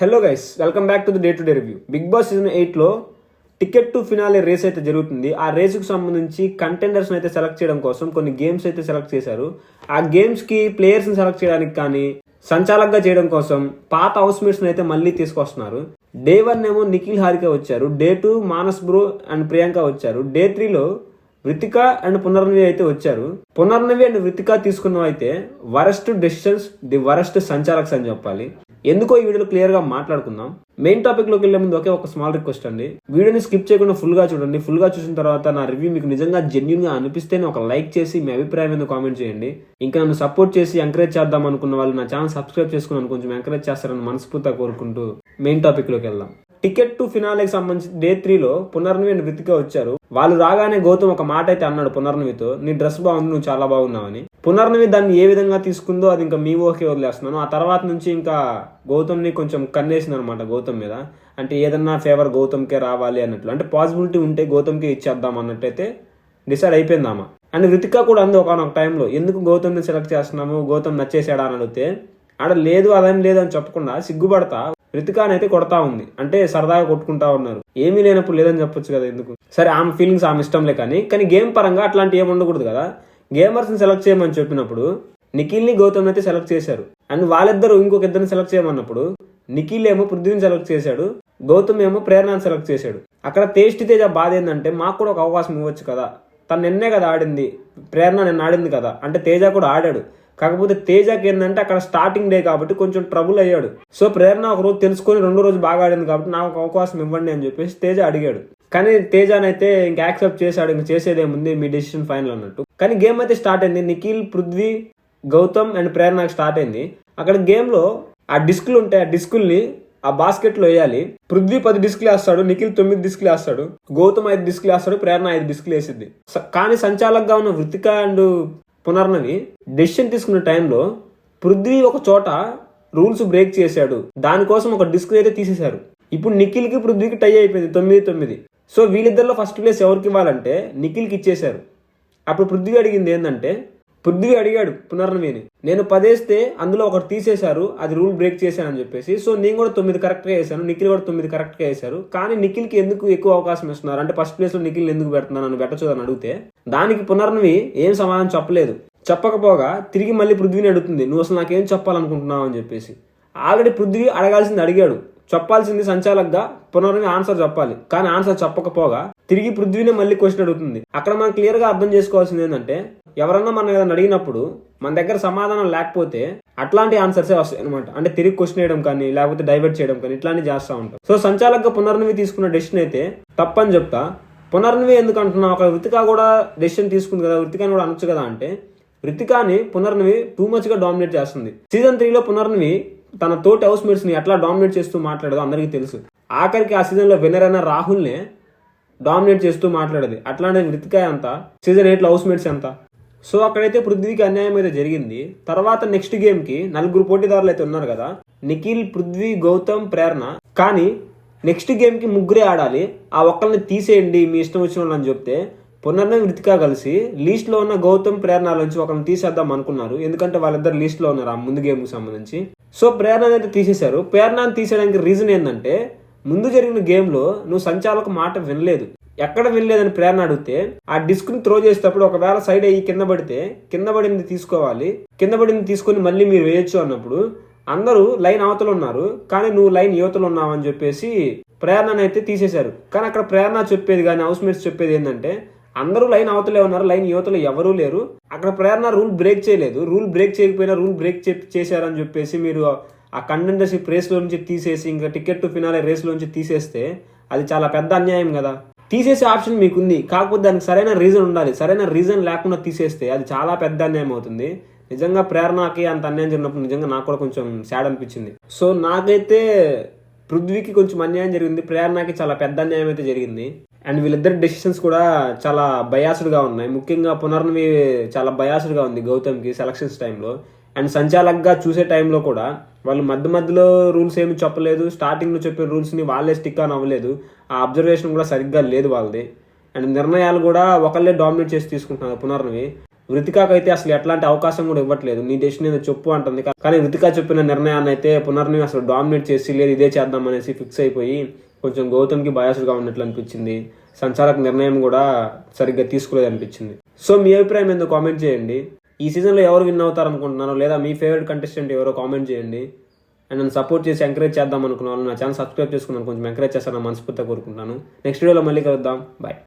Hello guys welcome back to the day to day review big boss season ఎయిట్లో ticket to finale race అయితే జరుగుతుంది. ఆ రేసుకు సంబంధించి కంటెండర్స్ని అయితే సెలెక్ట్ చేయడం కోసం కొన్ని గేమ్స్ అయితే సెలెక్ట్ చేశారు. ఆ గేమ్స్కి ప్లేయర్స్ని సెలెక్ట్ చేయడానికి కానీ సంచాలకంగా చేయడం కోసం పాత హౌస్ మేట్స్ని అయితే మళ్ళీ తీసుకొస్తున్నారు. డే వన్ ఏమో నిఖిల్ హారిక వచ్చారు. Day two Manas bro and Priyanka వచ్చారు. డే త్రీలో వృతిక అండ్ పునర్నవి అయితే వచ్చారు. పునర్నవి అండ్ వృతిక తీసుకున్నవి అయితే వరస్ట్ డెసిషన్స్ ది వరస్ట్ సంచాలక్స్ అని చెప్పాలి. ఎందుకో ఈ వీడియోలో క్లియర్గా మాట్లాడుకుందాం. మెయిన్ టాపిక్లోకి ముందు ఒకే ఒక స్మాల్ రిక్వెస్ట్ అండి. వీడియోని స్కిప్ చేయకుండా ఫుల్గా చూడండి. ఫుల్గా చూసిన తర్వాత నా రివ్యూ మీకు నిజంగా జెన్యున్గా అనిపిస్తేనే ఒక లైక్ చేసి మీ అభిప్రాయం మీద కామెంట్ చేయండి. ఇంకా నన్ను సపోర్ట్ చేసి ఎంకరేజ్ చేద్దాం అనుకున్న వాళ్ళు నా ఛానల్ సబ్స్క్రైబ్ చేసుకుని కొంచెం ఎంకరేజ్ చేస్తారని మనస్ఫూర్తిగా కోరుకుంటూ మెయిన్ టాపిక్లోకి వెళ్దాం. టికెట్ టు ఫినాలేకి సంబంధించి డే త్రీలో పునర్నవి అండ్ రితిక వచ్చారు. వాళ్ళు రాగానే గౌతమ్ ఒక మాట అయితే అన్నాడు పునర్నవితో నీ డ్రెస్ బాగుంది నువ్వు చాలా బాగున్నావని. పునర్నవి దాన్ని ఏ విధంగా తీసుకుందో అది ఇంకా మీ ఓకే వదిలేస్తున్నాను. ఆ తర్వాత నుంచి ఇంకా గౌతమ్ని కొంచెం కన్నేసింది అనమాట గౌతమ్ మీద. అంటే ఏదన్నా ఫేవర్ గౌతమ్కే రావాలి అన్నట్లు. అంటే పాసిబిలిటీ ఉంటే గౌతమ్కే ఇచ్చేద్దాం అన్నట్టయితే డిసైడ్ అయిపోయిందామా అండ్ రితిక కూడా అంది ఒకనొక టైంలో ఎందుకు గౌతమ్ని సెలెక్ట్ చేస్తున్నాము గౌతమ్ నచ్చేసాడా? అని అడిగితే ఆడ లేదు అదేం లేదు అని చెప్పకుండా సిగ్గుపడతా రితికాని అయితే కొడతా ఉంది. అంటే సరదాగా కొట్టుకుంటా ఉన్నారు. ఏమీ లేనప్పుడు లేదని చెప్పొచ్చు కదా ఎందుకు? సరే ఆమె ఫీలింగ్స్ ఆమె ఇష్టంలే కానీ కానీ గేమ్ పరంగా అట్లాంటి ఏమి ఉండకూడదు కదా. గేమర్స్ని సెలెక్ట్ చేయమని చెప్పినప్పుడు నిఖిల్ని గౌతమ్ అయితే సెలెక్ట్ చేశారు. అండ్ వాళ్ళిద్దరూ ఇంకొక ఇద్దరిని సెలెక్ట్ చేయమన్నప్పుడు నిఖిల్ ఏమో పృథ్వీని సెలెక్ట్ చేశాడు గౌతమ్ ఏమో ప్రేరణను సెలెక్ట్ చేశాడు. అక్కడ తేష్టి తేజ బాధ ఏంటంటే మాకు కూడా ఒక అవకాశం ఇవ్వచ్చు కదా. తను నిన్నే కదా ఆడింది ప్రేరణ నిన్న ఆడింది కదా. అంటే తేజ కూడా ఆడాడు. కాకపోతే తేజకి ఏంటంటే అక్కడ స్టార్టింగ్ డే కాబట్టి కొంచెం ట్రబుల్ అయ్యాడు. సో ప్రేరణ ఒక రోజు తెలుసుకొని రెండో రోజు బాగా ఆడింది కాబట్టి నాకు ఒక అవకాశం ఇవ్వండి అని చెప్పేసి తేజ అడిగాడు. కానీ తేజానైతే ఇంకా యాక్సెప్ట్ చేశాడు ఇంక చేసేదేముంది మీ డెసిషన్ ఫైనల్ అన్నట్టు. కానీ గేమ్ అయితే స్టార్ట్ అయింది. నిఖిల్ పృథ్వీ గౌతమ్ అండ్ ప్రేరణకు స్టార్ట్ అయింది. అక్కడ గేమ్లో ఆ డిస్కులు ఉంటాయి. ఆ డిస్కుల్ని ఆ బాస్కెట్లో వేయాలి. పృథ్వీ పది డిస్క్లు వేస్తాడు నిఖిల్ తొమ్మిది డిస్క్లు వేస్తాడు గౌతమ్ ఐదు డిస్క్లు వేస్తాడు ప్రేరణ ఐదు డిస్క్లు వేసింది స- కానీ సంచాలకుగా ఉన్న వృతిక అండ్ పునర్నవి డెసిషన్ తీసుకున్న టైంలో పృథ్వీ ఒక చోట రూల్స్ బ్రేక్ చేశాడు. దానికోసం ఒక డిస్క్ అయితే తీసేశారు. ఇప్పుడు నిఖిల్కి పృథ్వీకి టై అయిపోయింది తొమ్మిది తొమ్మిది. సో వీళ్ళిద్దరిలో ఫస్ట్ ప్లేస్ ఎవరికి ఇవ్వాలంటే నిఖిల్కి ఇచ్చేశారు. అప్పుడు పృథ్వీ అడిగింది ఏంటంటే పృథ్వీ అడిగాడు పునర్నవిని. నేను పదేస్తే అందులో ఒకటి తీసేశారు అది రూల్ బ్రేక్ చేశాను అని చెప్పేసి. సో నేను కూడా తొమ్మిది కరెక్ట్గా వేశాను నిఖిల్ కూడా తొమ్మిది కరెక్ట్గా వేశారు. కానీ నిఖిల్కి ఎందుకు ఎక్కువ అవకాశం ఇస్తున్నారు? అంటే ఫస్ట్ ప్లేస్లో నిఖిల్ ఎందుకు పెడుతున్నాను నన్ను పెట్టచ్చు అని అడిగితే దానికి పునర్నవి ఏం సమాధానం చెప్పలేదు. చెప్పకపోగా తిరిగి మళ్ళీ పృథ్వీని అడుగుతుంది నువ్వు అసలు నాకేం చెప్పాలనుకుంటున్నావు? అని చెప్పేసి. ఆల్రెడీ పృథ్వీ అడగాల్సింది అడిగాడు. చెప్పాల్సింది సంచాలకగా పునర్వి ఆన్సర్ చెప్పాలి. కానీ ఆన్సర్ చెప్పకపోగా తిరిగి పృథ్వీనే మళ్ళీ క్వశ్చన్ అడుగుతుంది. అక్కడ మనం క్లియర్గా అర్థం చేసుకోవాల్సింది ఏంటంటే ఎవరన్నా మనం ఏదైనా అడిగినప్పుడు మన దగ్గర సమాధానం లేకపోతే అట్లాంటి ఆన్సర్సే వస్తాయి అనమాట అంటే తిరిగి క్వశ్చన్ వేయడం కానీ లేకపోతే డైవర్ట్ చేయడం కానీ ఇట్లాంటివి చేస్తూ ఉంటాం. సో సంచాలకుగా పునర్నవి తీసుకున్న డెసిషన్ అయితే తప్పని చెప్తా. పునర్నవి ఎందుకు అంటున్నా ఒక వృతిక కూడా డెసిషన్ తీసుకుంది కదా వృతికాని కూడా అనొచ్చు కదా అంటే వృతికాని పునర్నవి టూ మచ్గా డామినేట్ చేస్తుంది. సీజన్ త్రీలో పునర్నవి తన తోటి హౌస్ మేట్స్ని ఎట్లా డామినేట్ చేస్తూ మాట్లాడదో అందరికీ తెలుసు. ఆఖరికి ఆ సీజన్లో విన్నర్ అయిన రాహుల్ నే డామినేట్ చేస్తూ మాట్లాడేది. అట్లాంటి రితిక ఎంత సీజన్ ఎయిట్లో హౌస్ మేట్స్ ఎంత? సో అక్కడైతే పృథ్వీకి అన్యాయం అయితే జరిగింది. తర్వాత నెక్స్ట్ గేమ్కి నలుగురు పోటీదారులు అయితే ఉన్నారు కదా. నిఖిల్ పృథ్వీ గౌతమ్ ప్రేరణ. కానీ నెక్స్ట్ గేమ్కి ముగ్గురే ఆడాలి. ఆ ఒక్కరిని తీసేయండి మీ ఇష్టం వచ్చిన వాళ్ళని చెప్తే. పునర్నవి వృతిక కలిసి లీస్ట్లో ఉన్న గౌతమ్ ప్రేరణ నుంచి ఒకరిని తీసేద్దాం అనుకున్నారు. ఎందుకంటే వాళ్ళిద్దరు లీస్ట్లో ఉన్నారు ఆ ముందు గేమ్కి సంబంధించి. సో ప్రేరణ అయితే తీసేశారు. ప్రేరణను తీసేయడానికి రీజన్ ఏంటంటే ముందు జరిగిన గేమ్లో నువ్వు సంచాలక మాట వినలేదు. ఎక్కడ వెళ్ళలేదని ప్రేరణ అడిగితే ఆ డిస్క్ని త్రో చేసేటప్పుడు ఒకవేళ సైడ్ అయ్యి కింద పడితే కింద పడింది తీసుకోవాలి కింద పడింది తీసుకొని మళ్ళీ మీరు వేయొచ్చు అన్నప్పుడు అందరూ లైన్ అవతలు ఉన్నారు కానీ నువ్వు లైన్ యువతలు ఉన్నావు అని చెప్పేసి ప్రేరణను అయితే తీసేశారు. కానీ అక్కడ ప్రేరణ చెప్పేది కానీ హౌస్ మేట్స్ చెప్పేది ఏంటంటే అందరూ లైన్ అవతలే ఉన్నారు లైన్ యువతలు ఎవరూ లేరు. అక్కడ ప్రేరణ రూల్ బ్రేక్ చేయలేదు. రూల్ బ్రేక్ చేయకపోయినా రూల్ బ్రేక్ చేశారని చెప్పేసి మీరు ఆ కంటెండర్షిప్ రేస్లో నుంచి తీసేసి ఇంకా టికెట్ టు ఫినాలే రేస్లో నుంచి తీసేస్తే అది చాలా పెద్ద అన్యాయం కదా. తీసేసే ఆప్షన్ మీకుంది. కాకపోతే దానికి సరైన రీజన్ ఉండాలి. సరైన రీజన్ లేకుండా తీసేస్తే అది చాలా పెద్ద అన్యాయం అవుతుంది. నిజంగా ప్రేరణకి అంత అన్యాయం జరిగినప్పుడు నిజంగా నాకు కూడా కొంచెం సాడ్ అనిపించింది. సో నాకైతే పృథ్వీకి కొంచెం అన్యాయం జరిగింది. ప్రేరణకి చాలా పెద్ద అన్యాయం అయితే జరిగింది. అండ్ వీళ్ళిద్దరి డెసిషన్స్ కూడా చాలా బయాస్డ్గా ఉన్నాయి. ముఖ్యంగా పునర్నవి చాలా బయాస్డ్గా ఉంది గౌతమ్కి సెలక్షన్స్ టైంలో. అండ్ సంచాలకంగా చూసే టైంలో కూడా వాళ్ళు మధ్య మధ్యలో రూల్స్ ఏమి చెప్పలేదు స్టార్టింగ్లో చెప్పిన చెప్పే వాళ్ళే స్టిక్ ఆన్ అవ్వలేదు. ఆ అబ్జర్వేషన్ కూడా సరిగ్గా లేదు వాళ్ళది. అండ్ నిర్ణయాలు కూడా ఒకళ్ళే డామినేట్ చేసి తీసుకుంటున్నారు పునర్నవి. వృతికాకైతే అయితే అసలు ఎట్లాంటి అవకాశం కూడా ఇవ్వట్లేదు. నీ డెసిషన్ ఏదో చెప్పు అంటుంది. కానీ వృతిక చెప్పిన నిర్ణయాన్ని అయితే పునర్ని అసలు డామినేట్ చేసి లేదు ఇదే చేద్దాం అనేసి ఫిక్స్ అయిపోయి కొంచెం గౌతమ్కి బయాసుగా ఉన్నట్లు అనిపించింది. సంచాలక నిర్ణయం కూడా సరిగ్గా తీసుకోలేదు అనిపించింది. సో మీ అభిప్రాయం ఏందో కామెంట్ చేయండి. ఈ సీజన్లో ఎవరు విన్ అవుతారు అనుకుంటున్నాను లేదా మీ ఫేవరెట్ కంటెస్టెంట్ ఎవరో కామెంట్ చేయండి. అండ్ నన్ను సపోర్ట్ చేసి ఎంకరేజ్ చేద్దాం అనుకున్న వాళ్ళు నా ఛానల్ సబ్స్క్రైబ్ చేసుకున్నాను కొంచెం ఎంకరేజ్ చేస్తాను మనస్ఫూర్తిగా కోరుకుంటున్నాను. నెక్స్ట్ వీడియోలో మళ్ళీ కలుద్దాం. బాయ్